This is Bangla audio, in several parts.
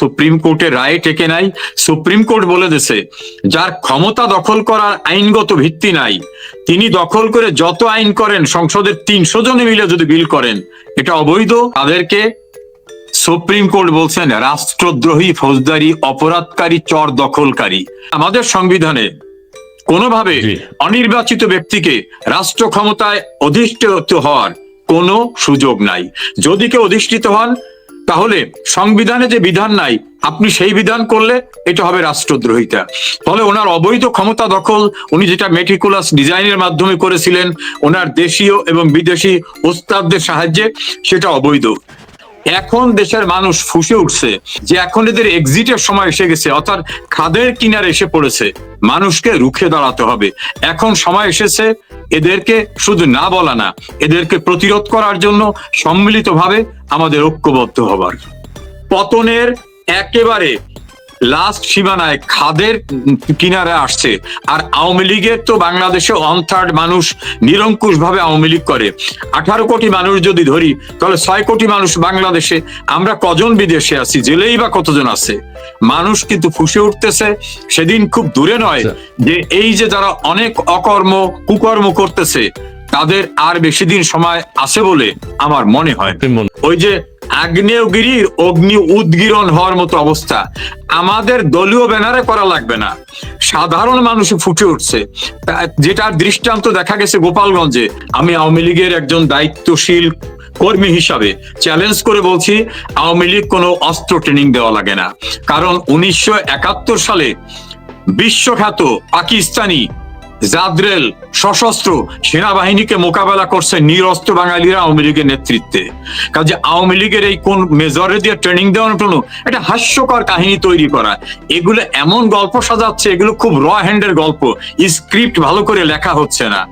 সুপ্রিম কোর্টের রায় টেকে নাই সুপ্রিম কোর্ট বলে দিছে যার ক্ষমতা দখল করার আইনগত ভিত্তি নাই তিনি দখল করে যত আইন করেন সংসদের তিনশো জনে মিলে যদি বিল করেন এটা অবৈধ। তাদেরকে সুপ্রিম কোর্ট বলছেন রাষ্ট্রদ্রোহী ফৌজদারি অপরাধকারী চর দখলকারী। আমাদের সংবিধানে কোনোভাবে অনির্বাচিত ব্যক্তিকে রাষ্ট্র ক্ষমতায় অধিষ্ঠিত হওয়ার কোনো সুযোগ নাই। যদি কেউ অধিষ্ঠিত হন তাহলে সংবিধানে যে বিধান নাই, আপনি সেই বিধান করলে এটা হবে রাষ্ট্রদ্রোহিতা। ফলে ওনার অবৈধ ক্ষমতা দখল, উনি যেটা মেটিকুলাস ডিজাইনের মাধ্যমে করেছিলেন, ওনার দেশীয় এবং বিদেশি ওস্তাদদের সাহায্যে সেটা অবৈধ। এখন দেশের মানুষ ফুসে উঠছে যে এখন এদের এক্সিটের সময় এসে গেছে, অর্থাৎ খাদের কিনারে এসে পড়েছে। মানুষকে রুখে দাঁড়াতে হবে। এখন সময় এসেছে এদেরকে শুধু না বলা না, এদেরকে প্রতিরোধ করার জন্য সম্মিলিতভাবে আমাদের ঐক্যবদ্ধ হবার। পতনের একেবারে লাস্ট সীমানায় খাদের কিনারে আসছে। আর আওয়ামী লীগের তো বাংলাদেশে ওয়ান থার্ড মানুষ নিরঙ্কুশ ভাবে আওয়ামী লীগ করে। আঠারো কোটি মানুষ যদি ধরি তাহলে ছয় কোটি মানুষ বাংলাদেশে। আমরা কজন বিদেশে আছি? জেলেই বা কতজন আছে? মানুষ কিন্তু ফুসে উঠতেছে। সেদিন খুব দূরে নয় আচ্ছা। যে এই যে যারা অনেক অকর্ম কুকর্ম করতেছে তাদের আর বেশি দিন সময় আছে বলে আমার মনে হয়। ওই যে আগ্নেয়গিরির অগ্নি উদ্গীরণ হওয়ার মতো অবস্থা আমাদের দলীয় ব্যানারে করা লাগবে না। সাধারণ মানুষে ফুটে উঠছে। যেটার দৃষ্টান্ত দেখা গেছে গোপালগঞ্জে আমি আওয়ামী লীগের একজন দায়িত্বশীল কর্মী হিসাবে চ্যালেঞ্জ করে বলছি আওয়ামী লীগ কোনো অস্ত্র ট্রেনিং দেওয়া লাগে না। কারণ উনিশশো একাত্তর সালে বিশ্বখ্যাত পাকিস্তানি জাদ্রেল সশস্ত্র সেনাবাহিনীকে মোকাবেলা করছে নিরস্ত্র বাঙালিরা আওয়ামী লীগের নেতৃত্বে। কাজে আওয়ামী লীগের এই কোন মেজরে দিয়ে ট্রেনিং দেওয়ার জন্য এটা হাস্যকর কাহিনী তৈরি করা। এগুলো এমন গল্প সাজাচ্ছে, এগুলো খুব র হ্যান্ডের গল্প। স্ক্রিপ্ট ভালো করে লেখা হচ্ছে না।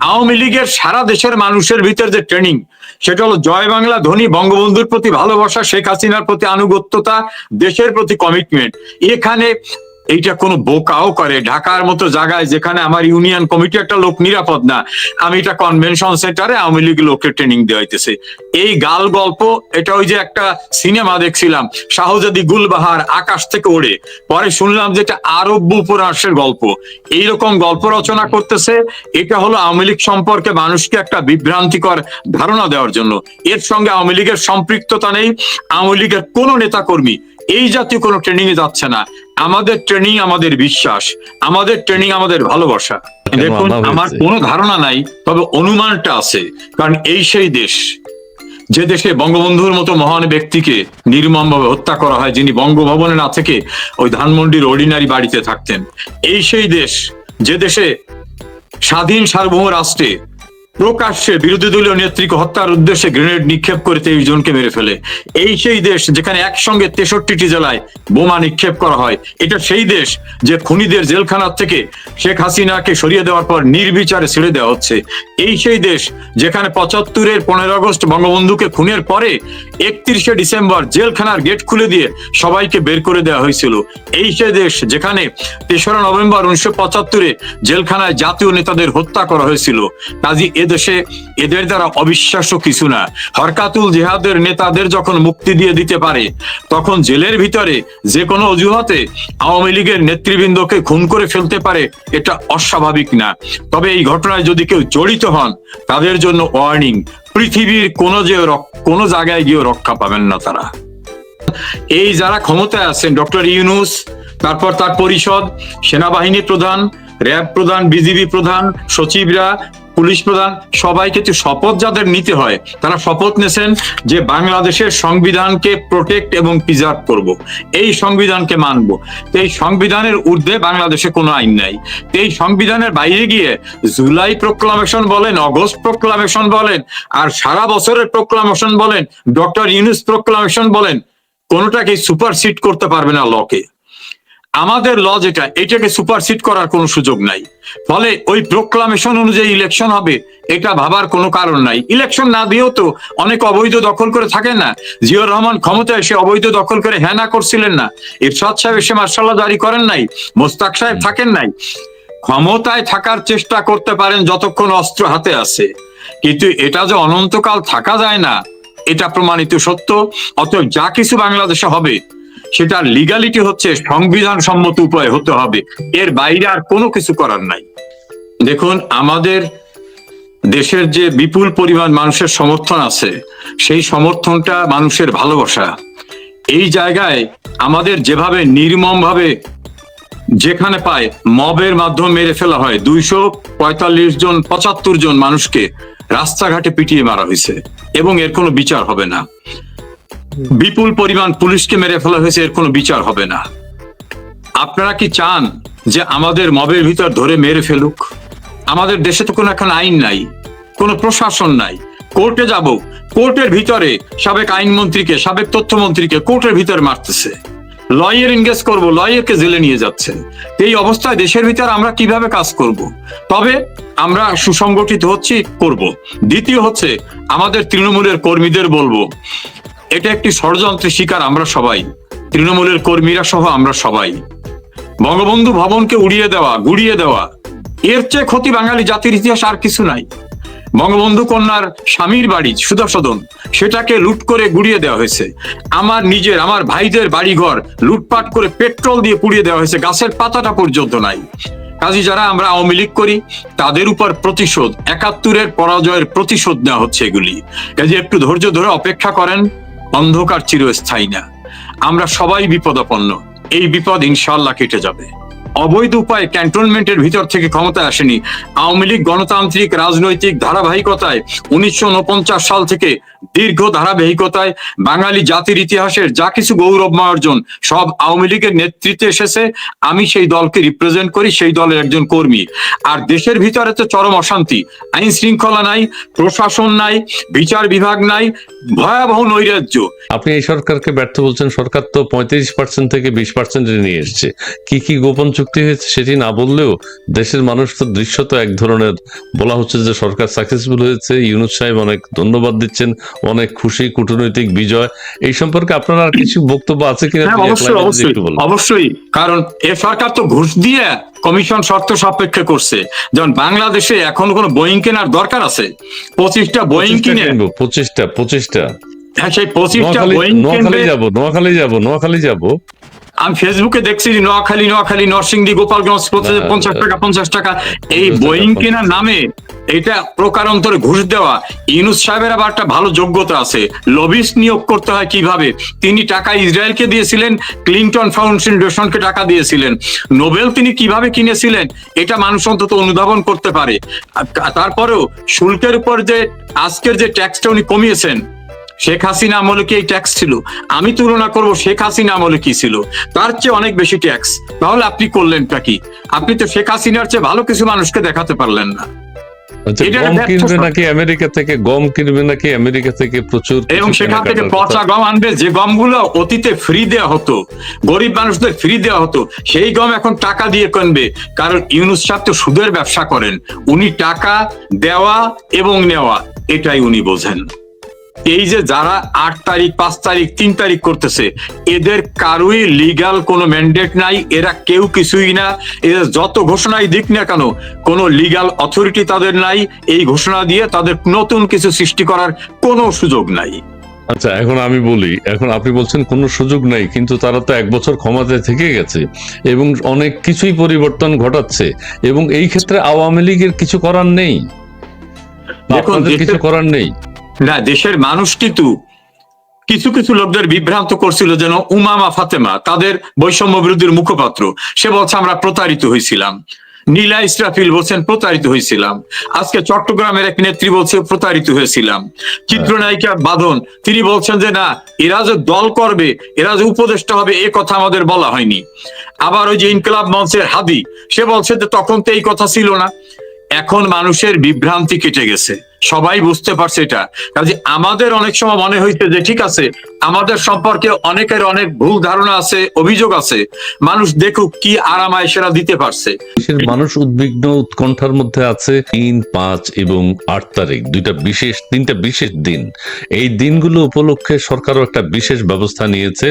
আওয়ামী লীগের সারা দেশের মানুষের ভিতর যে ট্রেনিং সেটা হলো জয় বাংলা, ধনী, বঙ্গবন্ধুর প্রতি ভালোবাসা, শেখ হাসিনার প্রতি আনুগত্যতা, দেশের প্রতি কমিটমেন্ট এখানে এইটা কোনো বোকাও করে। ঢাকার মতো জায়গায় যেখানে আমার ইউনিয়ন কমিটি একটা লোক নিরাপদ না, আমি এটা কনভেনশন সেন্টারে আওয়ামী লীগ লোককে ট্রেনিং দেওয়াইতেছে। এই গাল গল্প, এটা ওই যে একটা সিনেমা দেখছিলাম, শাহজাদি গুলবাহার আকাশ থেকে ওড়ে। পরে শুনলাম যে এটা আরব্য উপন্যাসের গল্প। এইরকম গল্প রচনা করতেছে, এটা হলো আওয়ামী লীগ সম্পর্কে মানুষকে একটা বিভ্রান্তিকর ধারণা দেওয়ার জন্য। এর সঙ্গে আওয়ামী লীগের সম্পৃক্ততা নেই, আওয়ামী লীগের কোনো নেতাকর্মী এই জাতীয় কোনো ট্রেনিং এ যাচ্ছে না। আমাদের ট্রেনিং আমাদের বিশ্বাস আমাদের ট্রেনিং আমাদের ভালোবাসা। দেখুন আমার কোনো ধারণা নাই তবে অনুমানটা আছে কারণ এই সেই দেশ যে দেশে বঙ্গবন্ধুর মতো মহান ব্যক্তিকে নির্মমভাবে হত্যা করা হয় যিনি বঙ্গভবনে না থেকে ওই ধানমন্ডির অর্ডিনারি বাড়িতে থাকতেন। এই সেই দেশ যে দেশে স্বাধীন সার্বভৌম রাষ্ট্রে প্রকাশ্যে বিরোধী দলীয় নেত্রীকে হত্যার উদ্দেশ্যে গ্রেনেড নিক্ষেপ করে তেইশ জনকে মেরে ফেলে। এই সেই দেশ যেখানে একসঙ্গে তেষট্টিটি জেলায় বোমা নিক্ষেপ করা হয়। এটা সেই দেশ যে খুনিদের জেলখানার থেকে শেখ হাসিনাকে সরিয়ে দেওয়ার পর নির্বিচারে ছেড়ে দেওয়া হচ্ছে। এই সেই দেশ যেখানে পঁচাত্তরের পনেরো আগস্ট বঙ্গবন্ধুকে খুনের পরে একত্রিশে ডিসেম্বর জেলখানার গেট খুলে দিয়ে সবাইকে বের করে দেওয়া হয়েছিল। এই সেই দেশ যেখানে তেসরা নভেম্বর উনিশশো পঁচাত্তরে জেলখানায় জাতীয় নেতাদের হত্যা করা হয়েছিল। কাজী এদেশে এদের দ্বারা অবিশ্বাস্য কিছু না। হরকাতুল জেহাদের নেতাদের যখন মুক্তি দিয়ে দিতে পারে, তখন জেলের ভিতরে যে কোনো অজুহাতে আওয়ামী লীগের নেতৃবৃন্দকে খুন করে ফেলতে পারে, এটা অস্বাভাবিক না। তবে এই ঘটনায় যদি কেউ জড়িত হন, তাদের জন্য ওয়ার্নিং, পৃথিবীর কোনো যে কোনো জায়গায় গিয়েও রক্ষা পাবেন না তারা। এই যারা ক্ষমতায় আছেন, ডক্টর ইউনুস, তারপর তার পরিষদ সেনাবাহিনী প্রধান, র্যাব প্রধান, বিজিবি প্রধান, সচিবরা পুলিশ প্রধান সবাইকে তো শপথ যাদের নিতে হয়, তারা শপথ নেছেন যে বাংলাদেশের সংবিধানকে প্রোটেক্ট এবং প্রিজার্ভ করব। এই সংবিধানকে মানব। এই সংবিধানের ঊর্ধ্বে বাংলাদেশে কোনো আইন নাই। এই সংবিধানের বাইরে গিয়ে জুলাই প্রোক্লামেশন বলেন, অগস্ট প্রোক্লামেশন বলেন, আর সারা বছরের প্রোক্লামেশন বলেন ডক্টর ইউনুস প্রোক্লামেশন বলেন কোনোটাকে সুপারসিড করতে পারবে না লকে আমাদের ল যেটা, এটাকে সুপারসিড করার কোনো সুযোগ নাই। ফলে ওই প্রোক্লামেশন অনুযায়ী ইলেকশন হবে, এটা ভাবার কোনো কারণ নাই। ইলেকশন না দিয়েও তো অনেক অবৈধ দখল করে থাকেন না। জিয়র রহমান ক্ষমতায় এসে অবৈধ দখল করে হ্যাঁ না করছিলেন না। ইরশাদ সাহেব এসে মার্শাল্লাহ জারি করেন নাই, মোস্তাক সাহেব থাকেন নাই। ক্ষমতায় থাকার চেষ্টা করতে পারেন যতক্ষণ অস্ত্র হাতে আছে। কিন্তু এটা যে অনন্তকাল থাকা যায় না, এটা প্রমাণিত সত্য। অতএব যা কিছু বাংলাদেশে হবে সেটা লিগালিটি হচ্ছে সংবিধান সম্মত উপায় হতে হবে। এর বাইরে আর কোনো কিছু করার নাই। দেখুন, আমাদের দেশের যে বিপুল পরিমাণ মানুষের সমর্থন আছে, সেই সমর্থনটা মানুষের ভালোবাসা। এই জায়গায় আমাদের যেভাবে নির্মম ভাবে যেখানে পায় মবের মাধ্যমে মেরে ফেলা হয়, দুইশো পঁয়তাল্লিশ জন, পঁচাত্তর জন মানুষকে রাস্তাঘাটে পিটিয়ে মারা হয়েছে। এবং এর কোনো বিচার হবে না। বিপুল পরিমাণ পুলিশকে মেরে ফেলা হয়েছে, এর কোনো বিচার হবে না। আপনারা কি চান যে আমাদের মবের ভিতর ধরে মেরে ফেলুক? আমাদের দেশে তো কোনো এখন আইন নাই, কোনো প্রশাসন নাই। কোর্টে যাব, কোর্টের ভিতরে সাবেক আইনমন্ত্রীকে, সাবেক তথ্যমন্ত্রীকে কোর্টের ভিতরে মারতেছে। লয়ার এনগেজ করব, লয়ারকে জেলে নিয়ে যাচ্ছে এই অবস্থায় দেশের ভিতর আমরা কীভাবে কাজ করব? তবে আমরা সুসংগঠিত হচ্ছি, করব। দ্বিতীয় হচ্ছে, আমাদের তৃণমূলের কর্মীদের বলব এটা একটি ষড়যন্ত্রের শিকার আমরা সবাই। তৃণমূলের কর্মীরা সহ আমরা সবাই। বঙ্গবন্ধু ভবনকে উড়িয়ে দেওয়া, গুড়িয়ে দেওয়া, এর চেয়ে ক্ষতি বাঙালি জাতির ইতিহাস আর কিছু নাই। বঙ্গবন্ধু কন্যার স্বামীর বাড়ি সুদর্শন সেটাকে লুট করে গুড়িয়ে দেওয়া হয়েছে। আমার নিজের, আমার ভাইদের বাড়িঘর লুটপাট করে পেট্রোল দিয়ে পুড়িয়ে দেওয়া হয়েছে, গাছের পাতাটা পর্যন্ত নাই। কাজী যারা আমরা আওয়ামী লীগ করি, তাদের উপর প্রতিশোধ, একাত্তরের পরাজয়ের প্রতিশোধ নেওয়া হচ্ছে এগুলি। কাজে একটু ধৈর্য ধরে অপেক্ষা করেন। অন্ধকার চিরস্থায়ী না। আমরা সবাই বিপদাপন্ন। এই বিপদ ইনশাল্লাহ কেটে যাবে। অবৈধ উপায়ে ক্যান্টনমেন্টের ভিতর থেকে ক্ষমতা আসেনি। আওয়ামী লীগ গণতান্ত্রিক, রাজনৈতিক ধারাবাহিকতায় উনিশশো সাল থেকে দীর্ঘ ধারাবাহিকতায় বাঙালি জাতির ইতিহাসের যা কিছু গৌরবময় অর্জন সব আওয়ামী লীগের নেতৃত্বে এসেছে। আমি সেই দলকে রিপ্রেজেন্ট করি, সেই দলের একজন কর্মী। আর দেশের ভিতরে তো চরম অশান্তি। আইন শৃঙ্খলা নাই, প্রশাসন নাই, বিচার বিভাগ নাই, ভয়াবহ নৈরাজ্য। আপনি এই সরকারকে ব্যর্থ বলছেন, সরকার তো পঁয়ত্রিশ পার্সেন্ট থেকে বিশ পার্সেন্টে নিয়ে এসছে। কি কি গোপন চুক্তি হয়েছে সেটি না বললেও দেশের মানুষ তো দৃশ্যত এক ধরনের। বলা হচ্ছে যে সরকার সাকসেসফুল হয়েছে ইউনুস সাহেব অনেক ধন্যবাদ দিচ্ছেন অনেক খুশি কূটনৈতিক বিজয়। এই সম্পর্কে আপনার আর কিছু বক্তব্য আছে কিনা? হ্যাঁ অবশ্যই কারণ এ সরকার তো ঘুষ দিয়ে কমিশন শর্ত সাপেক্ষে করছে। যেমন বাংলাদেশে এখন কোনো বোয়িং কেনার দরকার আছে? পঁচিশটা বোয়িং কিনে পঁচিশটা পঁচিশটা। হ্যাঁ সেই পঁচিশটা বোয়িং নোয়াখালী যাব নোয়াখালী যাব নোয়াখালী যাব। আমি ফেসবুকে দেখছি যে নোয়াখালী নোয়াখালী নরসিংদী গোপালগঞ্জ হ্যাঁ, পঞ্চাশ টাকা পঞ্চাশ টাকা। এই 50 বোয়িং 50 কেনার নামে এটা প্রকারান্তরে ঘুষ দেওয়া। ইউনুস সাহেবের আবার একটা ভালো যোগ্যতা আছে। লবিস্ট নিয়োগ করতে হয় কীভাবে? তিনি টাকা ইসরায়েলকে দিয়েছিলেন ক্লিন্টন ফাউন্ডেশনকে টাকা দিয়েছিলেন। নোবেল তিনি কীভাবে কিনেছিলেন? এটা মানুষ অন্তত অনুধাবন করতে পারে। তারপরেও শুল্কের উপর যে আজকের যে ট্যাক্সটা উনি কমিয়েছেন শেখ হাসিনা আমলে কি এই ট্যাক্স ছিল? আমি তুলনা করব শেখ হাসিনা আমলে কি ছিল? তার চেয়ে অনেক বেশি ট্যাক্স তাহলে আপনি করলেনটা কি? আপনি তো শেখ হাসিনার চেয়ে ভালো কিছু মানুষকে দেখাতে পারলেন না। আচ্ছা গম কিনবে নাকি আমেরিকা থেকে? গম কিনবে নাকি আমেরিকা থেকে? প্রচুর এবং সেখান থেকে পচা গম আনবে যে গমগুলো অতীতে ফ্রি দেওয়া হতো গরিব মানুষদের ফ্রি দেওয়া হতো সেই গম এখন টাকা দিয়ে কিনবে। কারণ ইউনুস সাহেব তো সুদের ব্যবসা করেন। উনি টাকা দেওয়া এবং নেওয়া এটাই উনি বোঝেন। এই যে যারা আট তারিখ পাঁচ তারিখ তিন তারিখ করতেছে এদের কারোই লিগাল কোনো ম্যান্ডেট নাই এরা কেউ কিছুই না। এদের যত ঘোষণাই দিক না কেন কোনো লিগাল অথরিটি তাদের নাই। এই ঘোষণা দিয়ে তাদের নতুন কিছু সৃষ্টি করার কোনো সুযোগ নাই। আচ্ছা এখন আমি বলি এখন আপনি বলছেন কোনো সুযোগ নাই কিন্তু তারা তো এক বছর ক্ষমতায় থেকে গেছে এবং অনেক কিছুই পরিবর্তন ঘটাচ্ছে এবং এই ক্ষেত্রে আওয়ামী লীগের কিছু করার নেই। আপনাদের কিছু করার নেই। না, দেশের মানুষ কিন্তু কিছু কিছু লোকদের বিভ্রান্ত করছিল যেন উমামা ফাতেমা তাদের বৈষম্য বিরোধীর মুখপাত্র। সে বলছে, আমরা প্রতারিত হয়েছিলাম নীলা ইসরাফিল বলছেন, প্রতারিত হয়েছিলাম আজকে চট্টগ্রামের এক নেত্রী বলছে, প্রতারিত হয়েছিলাম চিত্রনায়িকা বাঁধন তিনি বলছেন যে, না, এরা যে দল করবে, এরা যে উপদেষ্টা হবে, এ কথা আমাদের বলা হয়নি। আবার ওই যে ইনকলাব মঞ্চের হাদি, সে বলছে যে, তখন তো এই কথা ছিল না। এখন মানুষের বিভ্রান্তি কেটে গেছে। সবাই বুঝতে পারছে এটা। কাজে আমাদের অনেক সময় মনে হইছে যে, ঠিক আছে, আমাদের সম্পর্কে অনেকের অনেক ভুল ধারণা আছে, অভিযোগ আছে। মানুষ দেখুক কি আরামায় সেরা দিতে পারছে। মানুষ উদ্বিগ্ন উৎকণ্ঠার মধ্যে আছে তিন, পাঁচ এবং আট তারিখ, দুইটা বিশেষ, তিনটা বিশেষ দিন। এই দিনগুলো উপলক্ষে সরকারও একটা বিশেষ ব্যবস্থা নিয়েছে।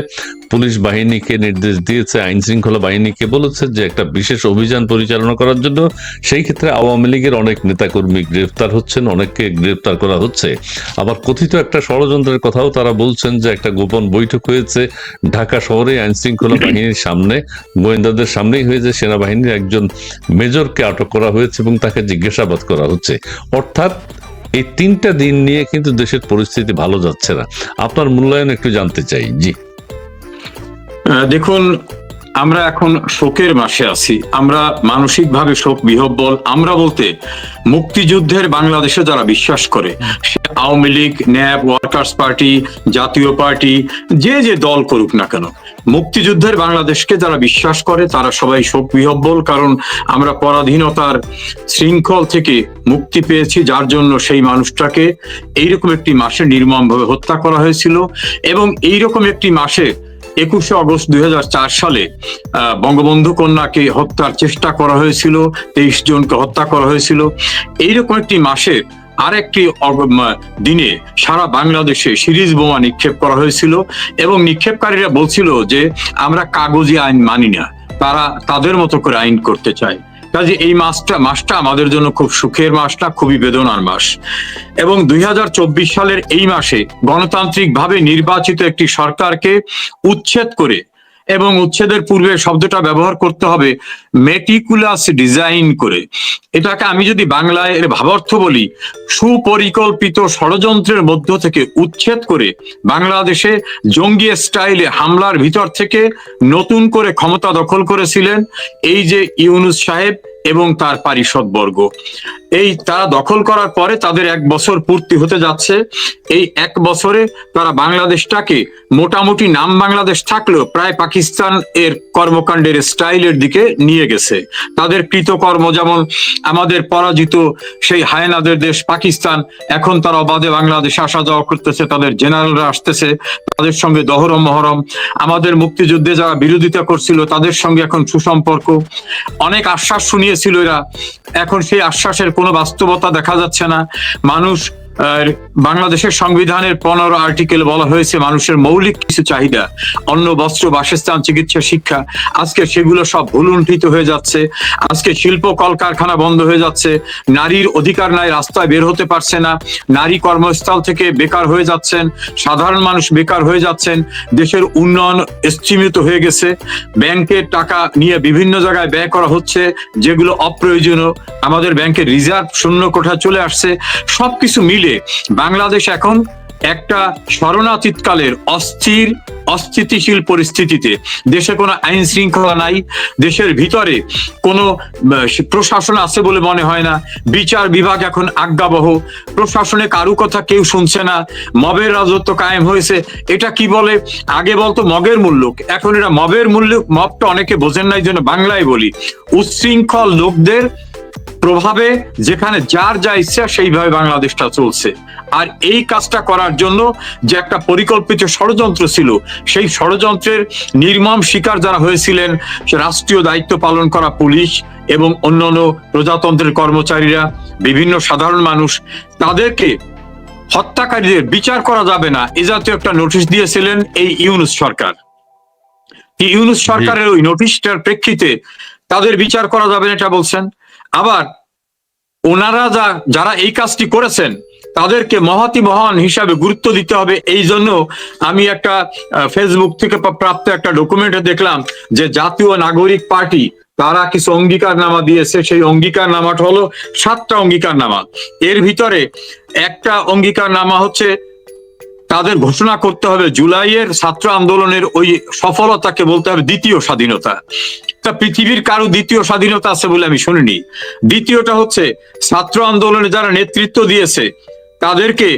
পুলিশ বাহিনীকে নির্দেশ দিয়েছে আইন শৃঙ্খলা বাহিনীকে বলেছে যে, একটা বিশেষ অভিযান পরিচালনা করার জন্য। সেই ক্ষেত্রে আওয়ামী লীগের অনেক নেতাকর্মী গ্রেফতার হচ্ছেন অনেককে তাদেরকে গ্রেপ্তার করা হচ্ছে। আবার কথিত একটা ষড়যন্ত্রের কথাও তারা বলছেন যে একটা গোপন বৈঠক হয়েছে ঢাকা শহরে আইন শৃঙ্খলা বাহিনীর সামনে। গোয়েন্দাদের সামনেই হয়েছে, সেনাবাহিনীর একজন মেজরকে আটক করা হয়েছে এবং তাকে জিজ্ঞাসাবাদ করা হচ্ছে। অর্থাৎ এই তিনটা দিন নিয়ে কিন্তু দেশের পরিস্থিতি ভালো যাচ্ছে না। আপনার মূল্যায়ন একটু জানতে চাই। জি। দেখুন আমরা এখন শোকের মাসে আছি। আমরা মানসিকভাবে শোক বিহব্বল। আমরা বলতে মুক্তিযুদ্ধের বাংলাদেশে যারা বিশ্বাস করে, সে আওয়ামী লীগ ন্যাব ওয়ার্কার্স পার্টি, জাতীয় পার্টি, যে যে দল করুক না কেন, মুক্তিযুদ্ধের বাংলাদেশকে যারা বিশ্বাস করে, তারা সবাই শোক বিহব্বল। কারণ আমরা পরাধীনতার শৃঙ্খল থেকে মুক্তি পেয়েছি, যার জন্য সেই মানুষটাকে এইরকম একটি মাসে নির্মমভাবে হত্যা করা হয়েছিল। এবং এইরকম একটি মাসে একুশে অগস্ট দুই সালে বঙ্গবন্ধু কন্যাকে হত্যার চেষ্টা করা হয়েছিল, তেইশ জনকে হত্যা করা হয়েছিল। এইরকম একটি মাসে আরেকটি দিনে সারা বাংলাদেশে সিরিজ বোমা নিক্ষেপ করা হয়েছিল এবং নিক্ষেপকারীরা বলছিল যে, আমরা কাগজি আইন মানি না, তারা তাদের মতো করে আইন করতে চায়। কাজে এই মাসটা মাসটা আমাদের জন্য খুব সুখের মাসটা খুবই বেদনার মাস। এবং দুই হাজার চব্বিশ সালের এই মাসে গণতান্ত্রিকভাবে নির্বাচিত একটি সরকারকে উচ্ছেদ করে এবং উচ্ছেদের পূর্বে শব্দটা ব্যবহার করতে হবে মেটিকুলাস ডিজাইন করে। এটাকে আমি যদি বাংলায় এর ভাবার্থ বলি, সুপরিকল্পিত ষড়যন্ত্রের মধ্য থেকে উচ্ছেদ করে বাংলাদেশে জঙ্গি স্টাইলে হামলার ভিতর থেকে নতুন করে ক্ষমতা দখল করেছিলেন এই যে ইউনুস সাহেব এবং তার পারিষদ বর্গ এই তারা দখল করার পরে তাদের এক বছর পূর্তি হতে যাচ্ছে। এই এক বছরে তারা বাংলাদেশটাকে মোটামুটি নাম বাংলাদেশ থাকলেও প্রায় পাকিস্তান এর কর্মকাণ্ডের স্টাইলের দিকে নিয়ে গেছে। তাদের কৃতকর্ম যেমন আমাদের পরাজিত সেই হায়নাদের দেশ পাকিস্তান, এখন তারা অবাধে বাংলাদেশে আসা যাওয়া করতেছে, তাদের জেনারেলরা আসতেছে, তাদের সঙ্গে দহরম মহরম, আমাদের মুক্তিযুদ্ধে যারা বিরোধিতা করছিল তাদের সঙ্গে এখন সুসম্পর্ক। অনেক আশ্বাস শুনিয়েছিল এরা। এখন সেই আশ্বাসের কোনো বাস্তবতা দেখা যাচ্ছে না। মানুষ আহ, বাংলাদেশের সংবিধানের পনেরো আর্টিকেল বলা হয়েছে মানুষের মৌলিক কিছু চাহিদা অন্ন বস্ত্র বাসস্থান চিকিৎসা শিক্ষা আজকে সেগুলো সব ভুলুণ্ঠিত হয়ে যাচ্ছে। আজকে শিল্প কলকারখানা বন্ধ হয়ে যাচ্ছে। নারীর অধিকার নাই রাস্তায় বের হতে পারছে না। নারী কর্মস্থল থেকে বেকার হয়ে যাচ্ছেন সাধারণ মানুষ বেকার হয়ে যাচ্ছেন দেশের উন্নয়ন স্থিমিত হয়ে গেছে। ব্যাংকের টাকা নিয়ে বিভিন্ন জায়গায় ব্যয় করা হচ্ছে যেগুলো অপ্রয়োজনীয়। আমাদের ব্যাংকের রিজার্ভ শূন্য কোঠা চলে আসছে। সবকিছু মিলে বাংলাদেশ এখন একটা শরণাতীতকালের অস্থির, অস্থিতিশীল পরিস্থিতিতে। দেশে কোনো আইন শৃঙ্খলা নাই, দেশের ভিতরে কোনো প্রশাসন আছে বলে মনে হয় না, বিচার বিভাগ এখন আজ্ঞাবহ, প্রশাসনে কারু কথা কেউ শুনছে না, মবের রাজত্ব কায়েম হয়েছে, এটা কি বলে? আগে বলতো মগের মূল্যক এখন এটা মবের মূল্য, মবটা অনেকে বোঝেন নাই জন্য বাংলায় বলি। উচ্ছৃঙ্খল লোকদের প্রভাবে যেখানে যার যা ইচ্ছা সেইভাবে বাংলাদেশটা চলছে। আর এই কাজটা করার জন্য যে একটা পরিকল্পিত ষড়যন্ত্র ছিল সেই ষড়যন্ত্রের নির্মম শিকার যারা হয়েছিলেন রাষ্ট্রীয় দায়িত্ব পালন করা পুলিশ এবং অন্যান্য প্রজাতন্ত্রের কর্মচারীরা বিভিন্ন সাধারণ মানুষ তাদেরকে হত্যাকারীদের বিচার করা যাবে না এ জাতীয় একটা নোটিশ দিয়েছিলেন এই ইউনুস সরকার। ইউনুস সরকারের ওই নোটিশটার প্রেক্ষিতে তাদের বিচার করা যাবে না এটা বলছেন? আবার ওনারা যা, যারা এই কাজটি করেছেন, তাদেরকে মহাতি মহান হিসাবে গুরুত্ব দিতে হবে। এই জন্য আমি একটা ফেসবুক থেকে প্রাপ্ত একটা ডকুমেন্টে দেখলাম যে জাতীয় নাগরিক পার্টি, তারা কিছু অঙ্গীকার নামা দিয়েছে। সেই অঙ্গীকার নামাটা হলো সাতটা অঙ্গীকার নামা এর ভিতরে একটা অঙ্গীকার নামা হচ্ছে, তাদের ঘোষণা করতে হবে, জুলাইয়ের ছাত্র আন্দোলনের ওই সফলতাকে বলতে হবে দ্বিতীয় স্বাধীনতা। তা পৃথিবীর কারও দ্বিতীয় স্বাধীনতা আছে বলে আমি শুনিনি। দ্বিতীয়টা হচ্ছে, ছাত্র আন্দোলনে যারা নেতৃত্ব দিয়েছে, তাদেরকে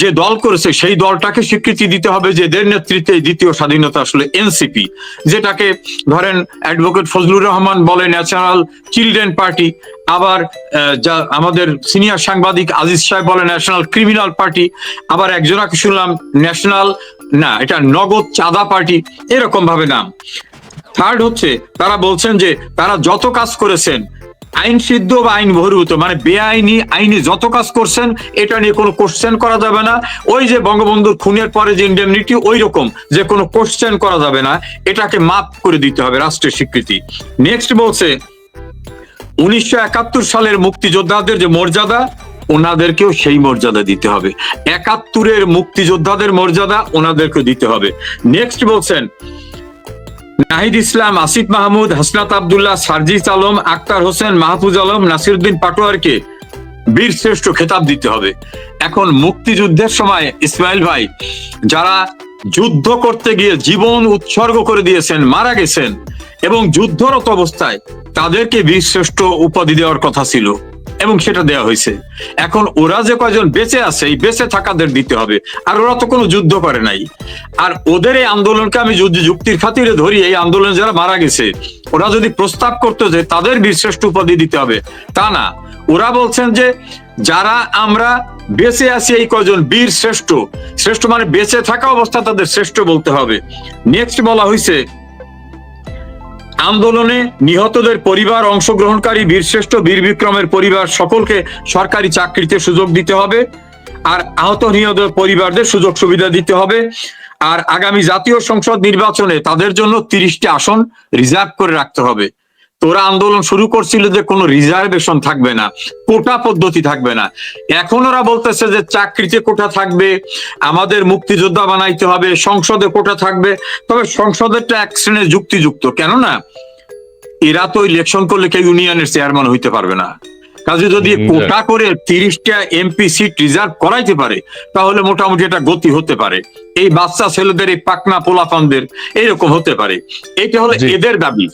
যে দল করেছে, সেই দলটাকে স্বীকৃতি দিতে হবে যে এদের নেতৃত্বে দ্বিতীয় স্বাধীনতা আসলে এনসিপি। যেটাকে ধরেন অ্যাডভোকেট ফজলুর রহমান বলে ন্যাশনাল চিলড্রেন পার্টি। আবার যা আমাদের সিনিয়র সাংবাদিক আজিজ সাহেব বলে, ন্যাশনাল ক্রিমিনাল পার্টি। আবার একজনাকে শুনলাম, ন্যাশনাল, না, এটা নগদ চাঁদা পার্টি এরকম ভাবে নাম। থার্ড হচ্ছে, তারা বলছেন যে তারা যত কাজ করেছেন, আইন সিদ্ধ বা আইন বহির্ভূত মানে বেআইনি আইনি যত কাজ করছেন, এটা নিয়ে কোনো কোশ্চেন করা যাবে না। ওই যে বঙ্গবন্ধুর খুনের পরে যে ইন্ডেমনিটি ওই রকম, যে কোনো কোশ্চেন করা যাবে না। এটাকে মাপ করে দিতে হবে রাষ্ট্রের স্বীকৃতি। নেক্সট বলছে, উনিশশো একাত্তর সালের মুক্তিযোদ্ধাদের যে মর্যাদা, ওনাদেরকেও সেই মর্যাদা দিতে হবে। একাত্তরের মুক্তিযোদ্ধাদের মর্যাদা ওনাদেরকে দিতে হবে। নেক্সট বলছেন নাহিদ ইসলাম, আসিফ মাহমুদ হাসনাত আবদুল্লাহ, সার্জিস আলম, আক্তার হোসেন, মাহফুজ আলম, নাসিরুদ্দিন পাটোয়ারকে বীর শ্রেষ্ঠ খেতাব দিতে হবে। এখন মুক্তিযুদ্ধের সময়, ইসমাইল ভাই, যারা যুদ্ধ করতে গিয়ে জীবন উৎসর্গ করে দিয়েছেন, মারা গেছেন এবং যুদ্ধরত অবস্থায়, তাদেরকে বীর শ্রেষ্ঠ উপাধি দেওয়ার কথা ছিল। এবং সেটা দেওয়া হয়েছে। এখন ওরা যে কয়জন বেঁচে আছে, এই বেঁচে থাকাদের দিতে হবে। আর ওরা তো কোনো যুদ্ধ করে নাই। আর ওদের এই আন্দোলনকে আমি যুদ্ধ যুক্তির খাতিরে ধরি, এই আন্দোলনে যারা মারা গেছে, ওরা যদি প্রস্তাব করতো যে তাদের বীরশ্রেষ্ঠ উপাধি দিতে হবে, তা না। ওরা বলছেন যে, যারা আমরা বেঁচে আছি, এই কয়জন বীর শ্রেষ্ঠ শ্রেষ্ঠ মানে বেঁচে থাকা অবস্থা তাদের শ্রেষ্ঠ বলতে হবে। নেক্সট বলা হয়েছে আন্দোলনে নিহতদের পরিবার অংশগ্রহণকারী বীরশ্রেষ্ঠ বীর বিক্রমের পরিবার সকলকে সরকারি চাকরিতে সুযোগ দিতে হবে, আর আহত নিহত পরিবারদের সুযোগ সুবিধা দিতে হবে, আর আগামী জাতীয় সংসদ নির্বাচনে তাদের জন্য তিরিশটি আসন রিজার্ভ করে রাখতে হবে। তোরা আন্দোলন শুরু করছিল যে কোনো রিজার্ভেশন থাকবে না কোটা পদ্ধতি থাকবে না। এখন ওরা বলতেছে যে চাকরিতে কোটা থাকবে আমাদের মুক্তিযোদ্ধা বানাইতে হবে সংসদে কোটা থাকবে। তবে সংসদেরটা এক শ্রেণির যুক্তিযুক্ত কেননা এরা তো ইলেকশন করলে কেউ ইউনিয়নের চেয়ারম্যান হইতে পারবে না। কাজে যদি কোটা করে তিরিশটা এমপি সিট রিজার্ভ করাইতে পারে তাহলে মোটামুটি এটা গতি হতে পারে। এই বাচ্চা ছেলেদের এই পাকনা পোলাপানদের এইরকম হতে পারে। এইটা হলো এদের দাবি।